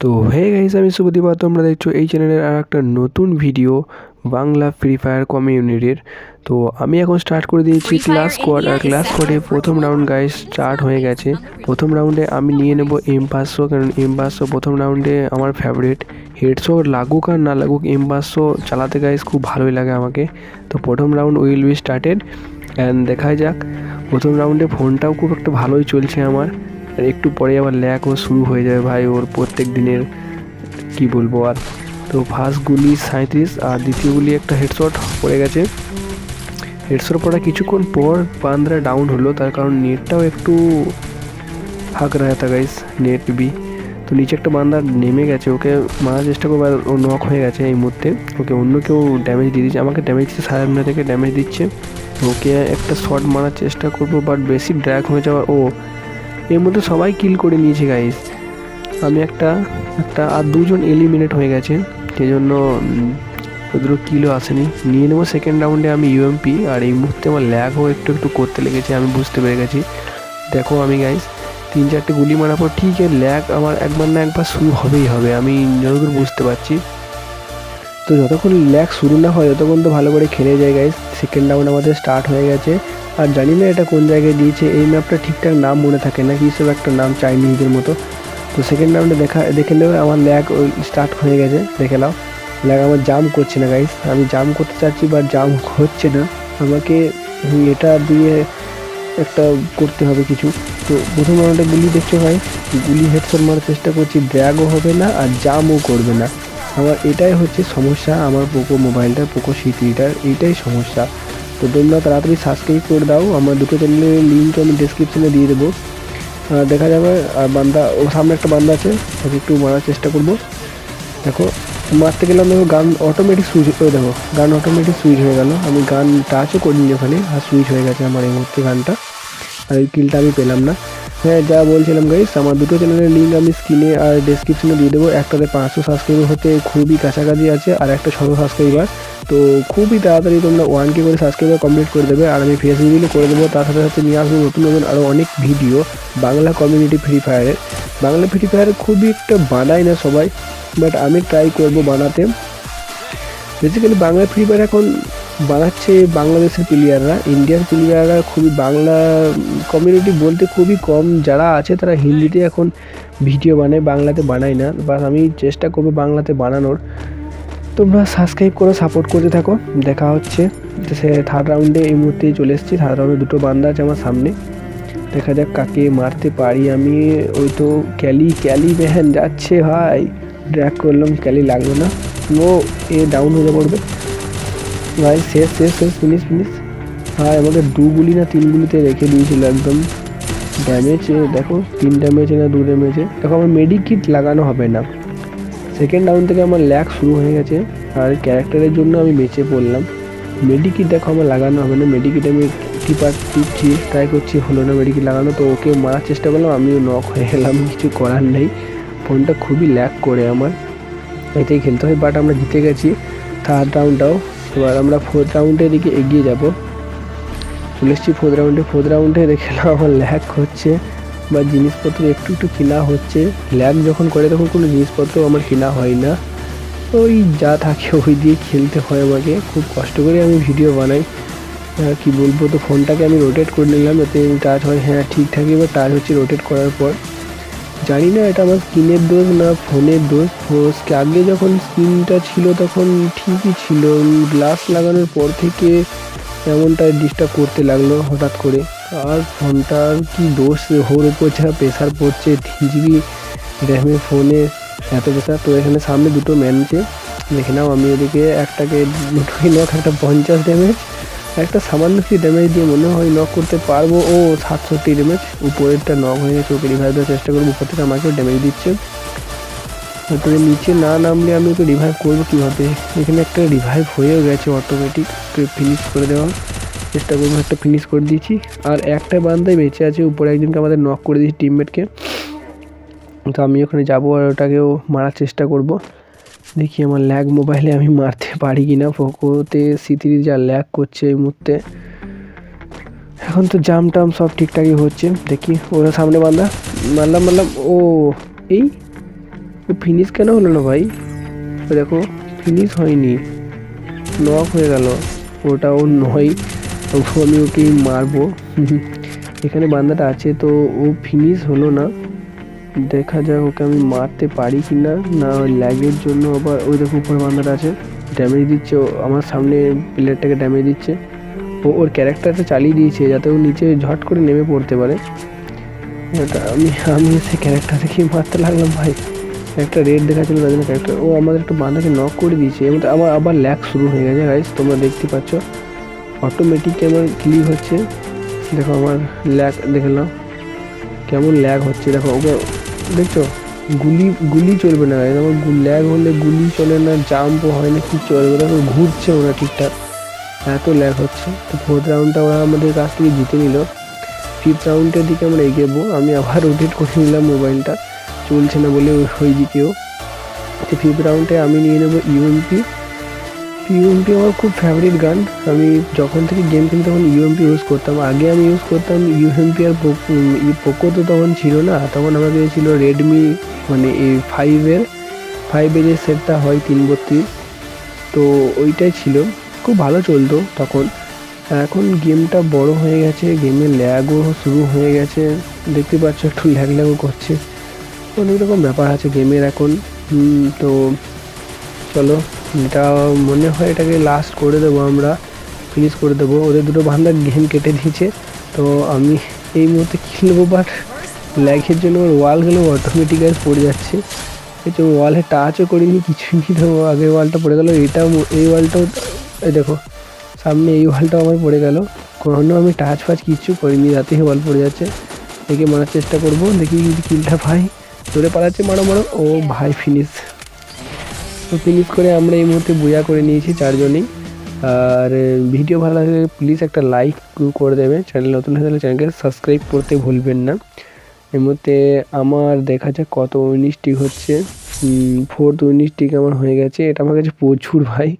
তো hey guys আমি শুভদীপা তোমরা দেখছ এই চ্যানেলের আর একটা নতুন ভিডিও বাংলা ফ্রি ফায়ার কমিউনিটির তো আমি এখন স্টার্ট করে দিয়েছি ক্লাস স্কোয়াড আর ক্লাস স্কোয়াডে প্রথম রাউন্ড গাইস স্টার্ট হয়ে গেছে। প্রথম রাউন্ডে আমি নিয়ে নেব এম পাঁচশো কারণ এম পাঁচশো প্রথম রাউন্ডে আমার ফেভারিট হেডশো লাগুক আর না লাগুক এম পাঁচশো চালাতে গাইস খুব ভালোই লাগে আমাকে। তো প্রথম round will be started and দেখা যাক প্রথম রাউন্ডে ফোনটাও খুব একটা ভালোই চলছে আমার। আর একটু পরে আবার ল্যাকও শুরু হয়ে যাবে ভাই ওর প্রত্যেক দিনের, কি বলব আর। তো ফার্স্ট গুলি সাঁত্রিশ আর দ্বিতীয় গুলি একটা হেডশট পড়ে গেছে। হেডশট পড়া কিছুক্ষণ পর বান্দ্রা ডাউন হলো, তার কারণ নেটটাও একটু হাঁক রাখা গাইস নেট বি তো নিচে একটা বান্দা নেমে গেছে, ওকে মারার চেষ্টা করব আর ও নক হয়ে গেছে এই মুহূর্তে। ওকে অন্য কেউ ড্যামেজ দিয়ে দিচ্ছে, আমাকে ড্যামেজ দিচ্ছে সাড়ে থেকে ড্যামেজ দিচ্ছে। ওকে একটা শট মারার চেষ্টা করব বাট বেশি ড্র্যাগ হয়ে যাওয়ার, ও এর মধ্যে সবাই কিল করে নিয়েছে গাইস আমি একটা একটা আর দুজন এলিমিনেট হয়ে গেছে সেই জন্য ওদেরও কিলও আসেনি। নিয়ে নেব সেকেন্ড রাউন্ডে আমি ইউএমপি আর এই মুহূর্তে আমার ল্যাগও একটু একটু করতে লেগেছে, আমি বুঝতে পেরে গেছি। দেখো আমি গাইস তিন চারটে গুলি মারার পর ঠিক ল্যাগ আমার একবার না একবার শুরু হবেই হবে, আমি যতদূর বুঝতে পারছি। তো যতক্ষণ ল্যাগ শুরু না হয়, ততক্ষণ তো ভালো করে খেলে যায় গাইস সেকেন্ড রাউন্ড আমাদের স্টার্ট হয়ে গেছে। আর জানি না এটা কোন জায়গায় দিয়েছে, এই ম্যাপটা ঠিকঠাক নাম মনে থাকে না, কি সব একটা নাম চাইনিজদের মতো। তো সেকেন্ড রাউন্ডে দেখা, দেখে নেবে আমার ল্যাগ স্টার্ট হয়ে গেছে, দেখে নাও। ল্যাগ আমার জাম করছে না গাইস আমি জাম করতে চাচ্ছি বা জাম হচ্ছে না। আমাকে এটা দিয়ে একটা করতে হবে কিছু। তো প্রথম রাউন্ডে গুলি দেখছ ভাই গুলি হেডশট মারার চেষ্টা করছি ড্র্যাগও হবে না, আর জামও করবে না। আমার এটাই হচ্ছে সমস্যা আমার পোকো মোবাইলটার, পোকো সি থ্রিটার এইটাই সমস্যা। তো তোমরা তাড়াতাড়ি সাবস্ক্রাইব করে দাও, আমার দুটো চ্যানেলের লিঙ্ক আমি ডিসক্রিপশনে দিয়ে দেবো। দেখা যাবে, আর বান্দা ও সামনে একটা বান্দা আছে ওকে একটু মারার চেষ্টা করব। দেখো, মারতে গেলাম, দেখো, গান অটোমেটিক সুইচ ওই দেখো, গান অটোমেটিক সুইচ হয়ে গেল। আমি গান টাচও করিনি ওখানে, আর সুইচ হয়ে গেছে আমার এই মুহূর্তে গানটা। আর এই কিলটা আমি পেলাম না। হ্যাঁ যা বলছিলাম গাইস আমার দুটো চ্যানেলের লিঙ্ক আমি স্ক্রিনে আর ডেসক্রিপশনে দিয়ে দেবো। একটাতে পাঁচশো সাবস্ক্রাইবার হতে খুবই কাছাকাছি আছে, আর একটা ছশো সাবস্ক্রাইবার তো খুবই তাড়াতাড়ি তোমরা ওয়ান কে করে সাবস্ক্রাইবার কমপ্লিট করে দেবে, আর আমি ফেস রিভিলও করে দেবো। তার সাথে সাথে নিয়ে আসব নতুন নতুন আরও অনেক ভিডিও বাংলা কমিউনিটি ফ্রি ফায়ারের বাংলা ফ্রি ফায়ার খুবই একটা বানায় না সবাই বাট আমি ট্রাই করব বানাতে। বেসিক্যালি বাংলা ফ্রি ফায়ার এখন বানাচ্ছে বাংলাদেশের প্লেয়াররা ইন্ডিয়ার প্লেয়াররা খুবই বাংলা কমিউনিটি বলতে খুবই কম যারা আছে তারা হিন্দিতে এখন ভিডিও বানায়, বাংলাতে বানায় না। বাস আমি চেষ্টা করব বাংলাতে বানানোর। তোমরা সাবস্ক্রাইব করো সাপোর্ট করতে থাকো। দেখা হচ্ছে সে থার্ড রাউন্ডে এই মুহূর্তেই চলে এসেছি। থার্ড রাউন্ডে দুটো বান্দা আছে আমার সামনে। দেখা যাক কাকে মারতে পারি আমি। ওই তো ক্যালি ক্যালি বেহেন যাচ্ছে ভাই। ড্র্যাক করলাম, ক্যালি লাগল না। ও, এ ডাউন হয়ে পড়বে ভাই, শেষ শেষ শেষ ফিনিশ ফিনিশ ভাই আমাকে দু গুলি না তিন গুলিতে রেখে দিয়েছিল একদম। ড্যামেজ দেখো, তিন ড্যামেজে না দু ড্যামেজে দেখো, আমার মেডিকিট লাগানো হবে না। সেকেন্ড রাউন্ড থেকে আমার ল্যাক শুরু হয়ে গেছে। আর ক্যারেক্টারের জন্য আমি বেঁচে পড়লাম। মেডিকিট দেখো, আমার লাগানো হবে না। মেডিকিট আমি টিপার টিপছি ট্রাই করছি, হলো না মেডিকিট লাগানো। তো ওকে মারার চেষ্টা করলাম, আমিও নক হয়ে গেলাম, কিছু করার নেই। ফোনটা খুবই ল্যাক করে আমার। এটাই খেলতে হয় বাট আমরা জিতে গেছি। থার্ড রাউন্ডটাও এবার আমরা ফোর্থ রাউন্ডের দিকে এগিয়ে যাব। চলে এসেছি ফোর্থ রাউন্ডে ফোর্থ রাউন্ডে দেখলাম আমার ল্যাক হচ্ছে বা জিনিসপত্র একটু একটু কেনা হচ্ছে। ল্যাক যখন করে তখন কোনো জিনিসপত্র আমার কেনা হয় না। ওই যা থাকে ওই দিয়ে খেলতে হয় আমাকে। খুব কষ্ট করে আমি ভিডিও বানাই। কি বলব? তো ফোনটাকে আমি রোটেট করে নিলাম যাতে টাচ হয়। হ্যাঁ ঠিকঠাকই এবার টাচ হচ্ছে রোটেট করার পর। জানি না, এটা আমার স্ক্রিনের দোষ না ফোনের দোষ আগে যখন স্ক্রিনটা ছিল তখন ঠিকই ছিল। গ্লাস লাগানোর পর থেকে এমনটা ডিস্টার্ব করতে লাগল হঠাৎ করে। আর ফোনটার কি দোষ? ওর উপর ছাড়া প্রেশার পড়ছে তিন জিবি র্যামে ফোনে এত প্রেশার তো এখানে সামনে দুটো ম্যানছে দেখে নাও, আমি ওদিকে একটাকে দুটোই নক একটা পঞ্চাশ ড্যামেজ একটা সামান্য কি ড্যামেজ দিয়ে মনে হয় নক করতে পারব। ও, সাতষট্টি ড্যামেজ উপরেরটা নক হয়ে গেছে, ওকে রিভাইভ দেওয়ার চেষ্টা করব। উপর থেকে আমাকেও ড্যামেজ দিচ্ছে। তো নিচে না নামলে আমি ওকে রিভাইভ করব কীভাবে? এখানে একটা রিভাইভ হয়েও গেছে অটোমেটিক ফিনিশ করে দেওয়ার চেষ্টা করব একটা ফিনিশ করে দিয়েছি আর একটা বান্দাই বেঁচে আছে, উপরে একজনকে আমাদের নক করে দিয়েছি টিমমেটকে তো আমি ওখানে যাব আর ওটাকেও মারার চেষ্টা করব। দেখি আমার ল্যাগ মোবাইলে আমি মারতে পারি কি না পোকোতে সি যা ল্যাগ করছে এই মুহূর্তে। এখন তো জাম টাম সব ঠিকঠাকই হচ্ছে। দেখি ওরা সামনে বান্দা মারলাম মারলাম। ও, এই? ও ফিনিশ কেন হলো না ভাই? দেখো ফিনিশ হয়নি। নক হয়ে গেল। ওটা ও নয় আমি ওকে মারবো। এখানে বান্দাটা আছে, তো ও ফিনিশ হলো না। দেখা যাক ওকে আমি মারতে পারি কি না না ওই ল্যাগের জন্য আবার ওই দেখো উপরে বান্দাটা আছে ড্যামেজ দিচ্ছে আমার সামনে প্লেয়ারটাকে ড্যামেজ দিচ্ছে। ও, ওর ক্যারেক্টারটা চালিয়ে দিয়েছে যাতে ও নিচে ঝট করে নেমে পড়তে পারে। আমি আমি সে ক্যারেক্টার দেখেই মারতে লাগলাম ভাই। একটা রেড দেখাচ্ছিল তার জন্য ক্যারেক্টার ও আমাদের একটু বাঁধাকে নক করে দিয়েছে এবং আমার, আবার ল্যাগ শুরু হয়ে গেছে গাইস তোমরা দেখতে পাচ্ছ। অটোমেটিক আমার ক্লিক হচ্ছে। দেখো আমার ল্যাগ দেখলাম কেমন ল্যাগ হচ্ছে, দেখো ওকে দেখছ? গুলি গুলি চলবে না। এরকম ল্যাগ হলে গুলি চলে না জাম্পও হয় না, কি চলবে? না ঘুরছে ওরা ঠিকঠাক। এত ল্যাগ হচ্ছে। তো ফোর্থ রাউন্ডটা ওরা আমাদের কাছ থেকে জিতে নিল। ফিফথ রাউন্ডের দিকে আমরা এগোবো। আমি আবার রোটেট করে নিলাম মোবাইলটা। চলছে না বলে ওই দিকেও তো ফিফথ রাউন্ডে আমি নিয়ে নেব ইউএমপি ইউএমপি আমার খুব ফেভারিট গান। আমি যখন থেকে গেম খেলি তখন ইউএমপি ইউজ করতাম। আগে আমি ইউজ করতাম ইউএমপি আর পোকো তো তখন ছিল না। তখন আমাদের ছিল রেডমি মানে এই ফাইভের ফাইভের যে সেটটা হয় তিন বত্রিশ, তো ওইটাই ছিল। খুব ভালো চলতো তখন। এখন গেমটা বড় হয়ে গেছে গেমের ল্যাগও শুরু হয়ে গেছে। দেখতে পাচ্ছ একটু ল্যাগ ল্যাগও করছে। অনেক রকম ব্যাপার আছে গেমের এখন। তো চলো এটা মনে হয় এটাকে লাস্ট করে দেবো আমরা ফিনিশ করে দেবো। ওদের দুটো বান্ধা গেম কেটে দিয়েছে, তো আমি এই মুহূর্তে খেলব বাট ল্যাগের জন্য ওর ওয়ালগুলো অটোমেটিক পড়ে যাচ্ছে। কিছু ওয়ালে টাচও করিনি, কিছুই নি তো আগের ওয়ালটা পড়ে গেল এটাও ম- এই ওয়ালটাও এই দেখো, সামনে এই ওয়ালটাও আমার পড়ে গেল। কোনো আমি টাচ ফাচ কিচ্ছু করিনি, রাতে ওয়াল পড়ে যাচ্ছে। দেখে মারার চেষ্টা করব, দেখি যদি কিলটা ভাই ধরে পালাচ্ছে মারো মারো। ও ভাই ফিনিশ তো ফিনিশ করে আমরা এই মুহূর্তে বোঝা করে নিয়েছি চারজনই। আর ভিডিও ভালো লাগলে প্লিজ একটা লাইক করে দেবে। চ্যানেল নতুন হয়ে চ্যানেলকে সাবস্ক্রাইব করতে ভুলবেন না। এর মধ্যে আমার দেখা যাক কত উনিশটি হচ্ছে। ফোর্থ উনিশ টিক আমার হয়ে গেছে। এটা আমার কাছে প্রচুর ভাই।